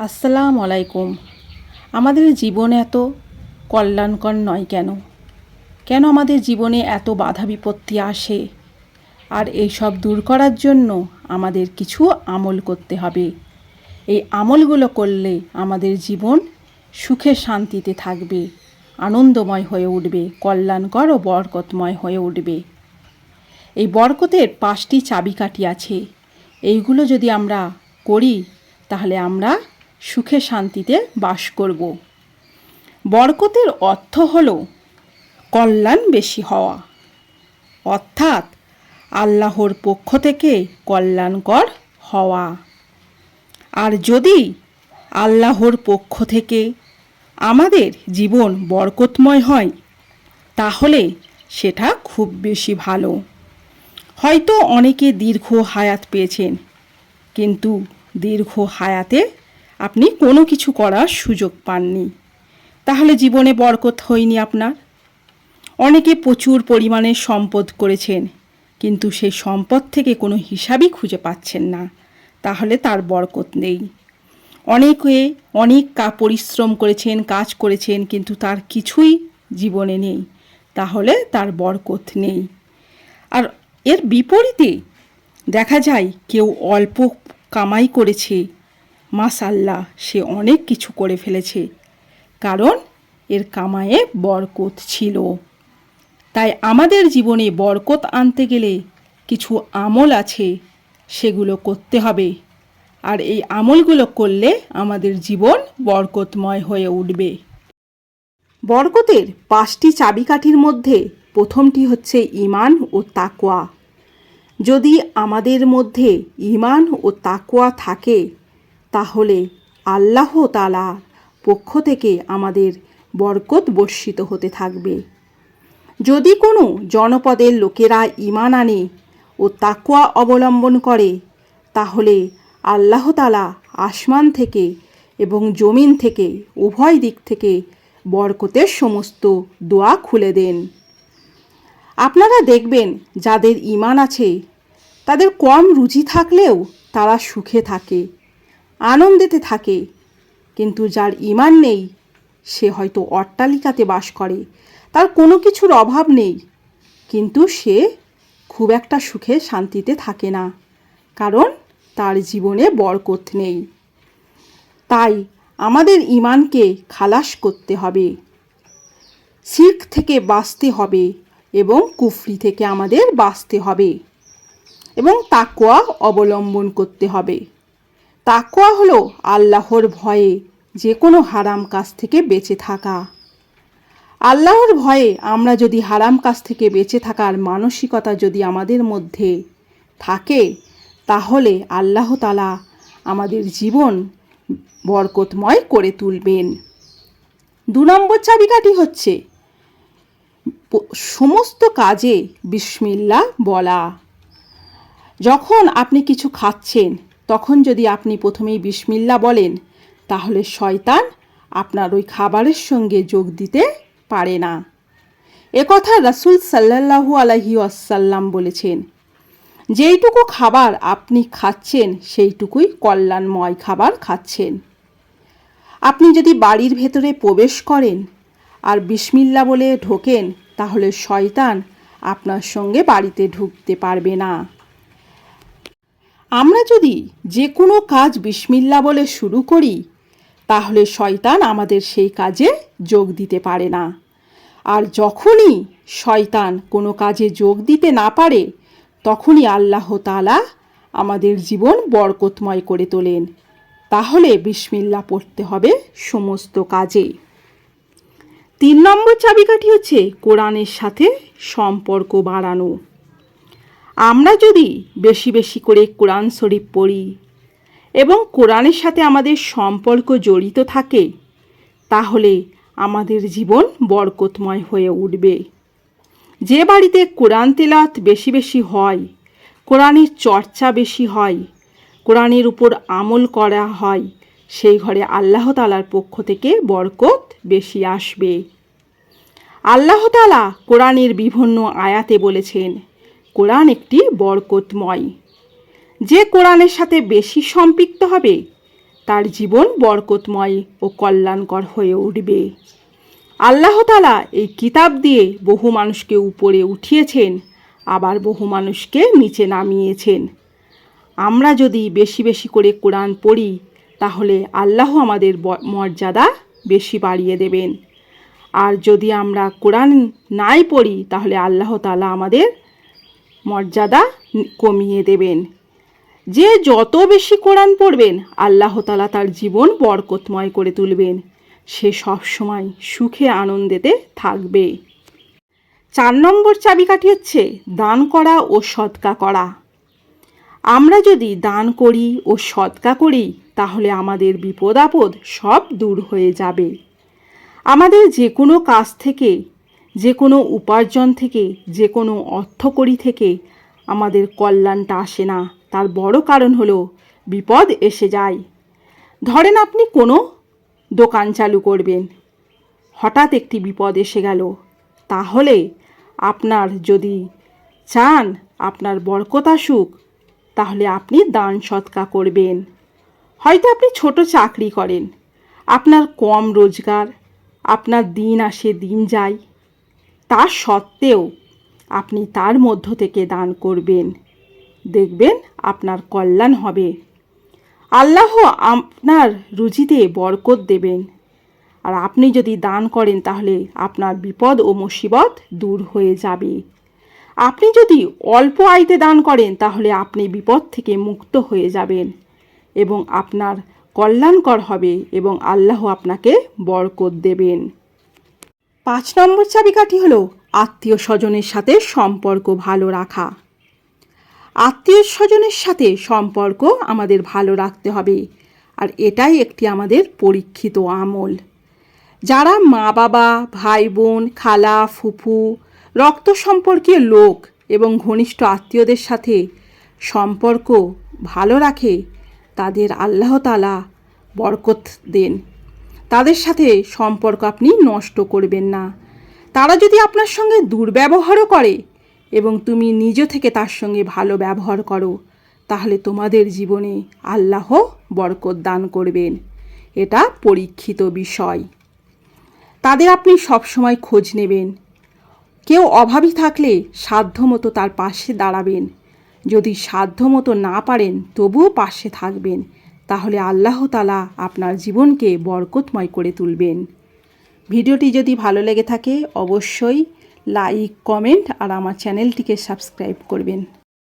আসসালাম আলাইকুম। আমাদের জীবন এত কল্যাণকর নয় কেন? কেন আমাদের জীবনে এত বাধা বিপত্তি আসে? আর এইসব দূর করার জন্য আমাদের কিছু আমল করতে হবে। এই আমলগুলো করলে আমাদের জীবন সুখে শান্তিতে থাকবে, আনন্দময় হয়ে উঠবে, কল্যাণকর ও বরকতময় হয়ে উঠবে। এই বরকতের পাঁচটি চাবিকাঠি আছে। এইগুলো যদি আমরা করি, তাহলে আমরা সুখে শান্তিতে বাস করব। বরকতের অর্থ হল কল্যাণ বেশি হওয়া। অর্থাৎ আল্লাহর পক্ষ থেকে কল্যাণকর হওয়া। আর যদি আল্লাহর পক্ষ থেকে আমাদের জীবন বরকতময় হয়, তাহলে সেটা খুব বেশি ভালো। হয়তো অনেকে দীর্ঘ হায়াত পেয়েছেন, কিন্তু দীর্ঘ হায়াতে আপনি কোনো কিছু করার সুযোগ পাননি। তাহলে জীবনে বরকত হয়নি আপনার। অনেকে প্রচুর পরিমাণে সম্পদ করেছেন, কিন্তু সেই সম্পদ থেকে কোনো হিসাবই খুঁজে পাচ্ছেন না। তাহলে তার বরকত নেই। অনেকে অনেক কা পরিশ্রম করেছেন, কাজ করেছেন, কিন্তু তার কিছুই জীবনে নেই। তাহলে তার বরকত নেই। আর এর বিপরীতে দেখা যায়, কেউ অল্প কামাই করেছে মাসাল্লাহ সে অনেক কিছু করে ফেলেছে। কারণ এর কামায়ে বরকত ছিল। তাই আমাদের জীবনে বরকত আনতে গেলে কিছু আমল আছে, সেগুলো করতে হবে। আর এই আমলগুলো করলে আমাদের জীবন বরকতময় হয়ে উঠবে। বরকতের পাঁচটি চাবিকাঠির মধ্যে প্রথমটি হচ্ছে ইমান ও তাকোয়া যদি আমাদের মধ্যে ইমান ও তাকোয়া থাকে তাহলে আল্লাহ তালা পক্ষ থেকে আমাদের বরকত বর্ষিত হতে থাকবে। যদি কোনো জনপদের লোকেরা ইমান আনে ও তাকোয়া অবলম্বন করে, তাহলে আল্লাহ তালা আসমান থেকে এবং জমিন থেকে উভয় দিক থেকে বরকতের সমস্ত দোয়া খুলে দেন। আপনারা দেখবেন যাদের ইমান আছে, তাদের কম রুচি থাকলেও তারা সুখে থাকে। আনন্দেতে থাকে। কিন্তু যার ইমান নেই, সে হয়তো অট্টালিকাতে বাস করে। তার কোনো কিছুর অভাব নেই। কিন্তু সে খুব একটা সুখে শান্তিতে থাকে না। কারণ তার জীবনে বরকত নেই। তাই আমাদের ইমানকে খালাস করতে হবে। শিখ থেকে বাঁচতে হবে এবং কুফরি থেকে আমাদের বাঁচতে হবে। এবং তাকোয়া অবলম্বন করতে হবে। তাকোয়া হলো আল্লাহর ভয়ে যে কোনো হারাম কাজ থেকে বেঁচে থাকা। আল্লাহর ভয়ে আমরা যদি হারাম কাজ থেকে বেঁচে থাকার মানসিকতা যদি আমাদের মধ্যে থাকে, তাহলে আল্লাহ তালা আমাদের জীবন বরকতময় করে তুলবেন। দু নম্বর চাবিকাঠি হচ্ছে, সমস্ত কাজে বিসমিল্লা বলা। যখন আপনি কিছু খাচ্ছেন তখন যদি আপনি প্রথমেই বিসমিল্লা বলেন, তাহলে শয়তান আপনার ওই খাবারের সঙ্গে যোগ দিতে পারে না। একথা রাসুল সাল্লাহু আলহি আসাল্লাম বলেছেন, যেইটুকু খাবার আপনি খাচ্ছেন, সেইটুকুই কল্যাণময় খাবার খাচ্ছেন। আপনি যদি বাড়ির ভেতরে প্রবেশ করেন আর বিসমিল্লা বলে ঢোকেন, তাহলে শয়তান আপনার সঙ্গে বাড়িতে ঢুকতে পারবে না। আমরা যদি যে কোনো কাজ বিসমিল্লা বলে শুরু করি, তাহলে শয়তান আমাদের সেই কাজে যোগ দিতে পারে না। আর যখনই শয়তান কোনো কাজে যোগ দিতে না পারে, তখনই আল্লাহ তালা আমাদের জীবন বরকতময় করে তোলেন। তাহলে বিসমিল্লা পড়তে হবে সমস্ত কাজে। তিন নম্বর চাবিকাঠি হচ্ছে কোরআনের সাথে সম্পর্ক বাড়ানো। আমরা যদি বেশি বেশি করে কোরআন শরীফ পড়ি এবং কোরআনের সাথে আমাদের সম্পর্ক জড়িত থাকে, তাহলে আমাদের জীবন বরকতময় হয়ে উঠবে। যে বাড়িতে কোরআন তেলাত বেশি বেশি হয়, কোরআনের চর্চা বেশি হয়, কোরআনের উপর আমল করা হয়, সেই ঘরে আল্লাহ তালার পক্ষ থেকে বরকত বেশি আসবে। আল্লাহ তালা কোরআনের বিভিন্ন আয়াতে বলেছেন কোরআন একটি বরকতময়। যে কোরআনের সাথে বেশি সম্পৃক্ত হবে, তার জীবন বরকতময় ও কল্যাণকর হয়ে উঠবে। আল্লাহ তালা এই কিতাব দিয়ে বহু মানুষকে উপরে উঠিয়েছেন, আবার বহু মানুষকে নিচে নামিয়েছেন। আমরা যদি বেশি বেশি করে কোরআন পড়ি, তাহলে আল্লাহ আমাদের মর্যাদা বেশি বাড়িয়ে দেবেন। আর যদি আমরা কোরআন নাই পড়ি, তাহলে আল্লাহ তালা আমাদের মর্যাদা কমিয়ে দেবেন। যে যত বেশি কোরআন পড়বেন, আল্লাহ তালা তার জীবন বরকতময় করে তুলবেন। সে সব সময় সুখে আনন্দেতে থাকবে। চার নম্বর চাবিকাঠি হচ্ছে দান করা ও সৎকা করা। আমরা যদি দান করি ও সৎকা করি, তাহলে আমাদের বিপদ আপদ সব দূর হয়ে যাবে। আমাদের যে কোনো কাজ থেকে যে কোনো উপার্জন থেকে, যে কোনো অর্থকড়ি থেকে আমাদের কল্যাণটা আসে না। তার বড় কারণ হলো, বিপদ এসে যায়। ধরেন আপনি কোনো দোকান চালু করবেন। হঠাৎ একটি বিপদ এসে গেল। তাহলে আপনার যদি চান, আপনার বরকত আসুক তাহলে আপনি দান সৎকা করবেন। হয়তো আপনি ছোট চাকরি করেন। আপনার কম রোজগার, আপনার দিন আসে দিন যায়। তা সত্ত্বেও আপনি তার মধ্য থেকে দান করবেন। দেখবেন আপনার কল্যাণ হবে। আল্লাহ আপনার রুজিতে বরকত দেবেন। আর আপনি যদি দান করেন তাহলে আপনার বিপদ ও মুসিবত দূর হয়ে যাবে। আপনি যদি অল্প আয়তে দান করেন তাহলে আপনি বিপদ থেকে মুক্ত হয়ে যাবেন এবং আপনার কল্যাণকর হবে এবং আল্লাহ আপনাকে বরকত দেবেন। পাঁচ নম্বর চাবিকাঠি হলো আত্মীয় স্বজনের সাথে সম্পর্ক ভালো রাখা। আত্মীয় স্বজনের সাথে সম্পর্ক আমাদের ভালো রাখতে হবে, আর এটাই একটি আমাদের পরীক্ষিত আমল। যারা মা বাবা ভাই বোন খালা, ফুফু, রক্ত সম্পর্কীয় লোক এবং ঘনিষ্ঠ আত্মীয়দের সাথে সম্পর্ক ভালো রাখে, তাদের আল্লাহ তালা বরকত দেন। তাদের সাথে সম্পর্ক আপনি নষ্ট করবেন না। তারা যদি আপনার সঙ্গে দুর্ব্যবহারও করে এবং তুমি নিজ থেকে তার সঙ্গে ভালো ব্যবহার করো, তাহলে তোমাদের জীবনে আল্লাহ বরকত দান করবেন। এটা পরীক্ষিত বিষয়। তাদের আপনি সবসময় খোঁজ নেবেন। কেউ অভাবী থাকলে সাধ্যমতো তার পাশে দাঁড়াবেন। যদি সাধ্যমতো না পারেন, তবুও পাশে থাকবেন। তাহলে আল্লাহ তালা আপনার জীবনকে বরকতময় করে তুলবেন। ভিডিওটি যদি ভালো লেগে থাকে, অবশ্যই লাইক, কমেন্ট আর আমার চ্যানেলটিকে সাবস্ক্রাইব করবেন।